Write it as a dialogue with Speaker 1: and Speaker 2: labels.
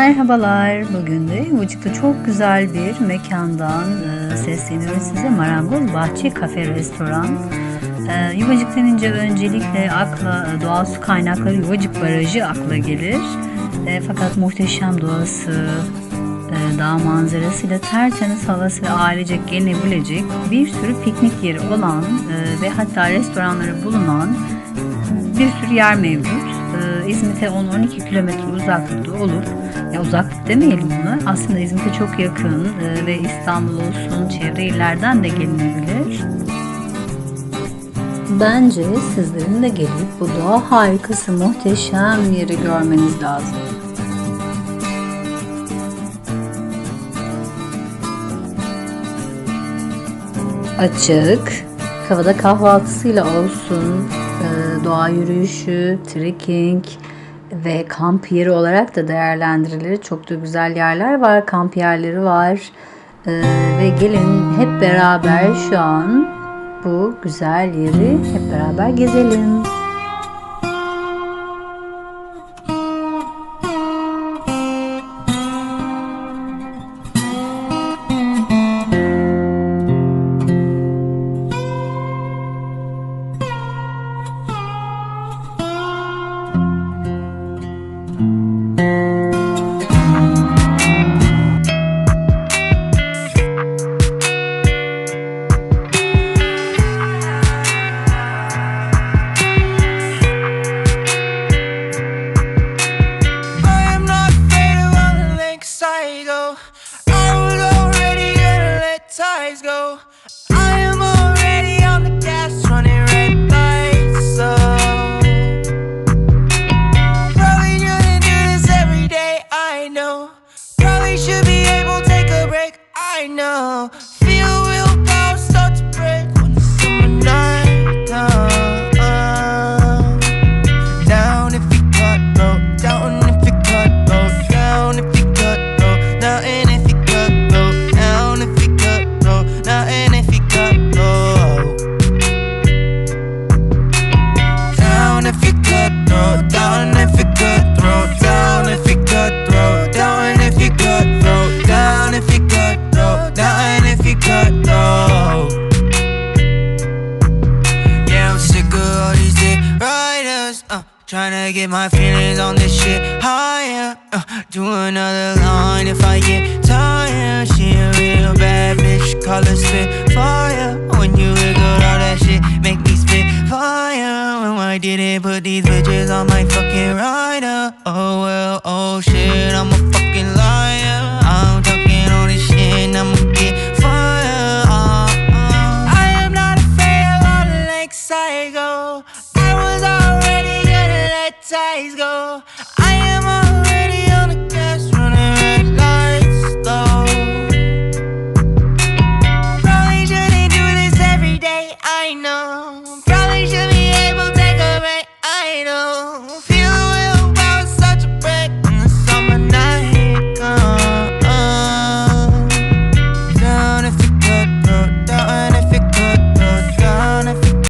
Speaker 1: Merhabalar. Bugün de Yuvacık'ta çok güzel bir mekandan e, sesleniyoruz size. Marangoz Bahçe Kafe Restoran. E, Yuvacık denince öncelikle akla e, doğal su kaynakları Yuvacık Barajı akla gelir. E, fakat muhteşem doğası, e, dağ manzarasıyla tertemiz havası ve ailecek gelinebilecek bir sürü piknik yeri olan e, ve hatta restoranları bulunan bir sürü yer mevcut. İzmit'e 10-12 kilometre uzaklıkta olur. Ya uzaklık demeyelim buna. Aslında İzmit'e çok yakın e, ve İstanbul olsun çevre illerden de gelinebilir. Bence sizlerin de gelip bu doğa harikası muhteşem yeri görmeniz lazım. Açık, havada kahvaltısıyla olsun, e, doğa yürüyüşü, trekking ve kamp yeri olarak da değerlendirilir. Çok da güzel yerler var, kamp yerleri var. E, ve gelin hep beraber şu an bu güzel yeri hep beraber gezelim.
Speaker 2: sides go. I am trying to get my feelings on this shit higher. Uh, do another line if I get tired. She a real bad bitch, call her spit fire. When you wiggle all that shit, make me spit fire. When I didn't put these bitches on my fucking rider. Ties go. I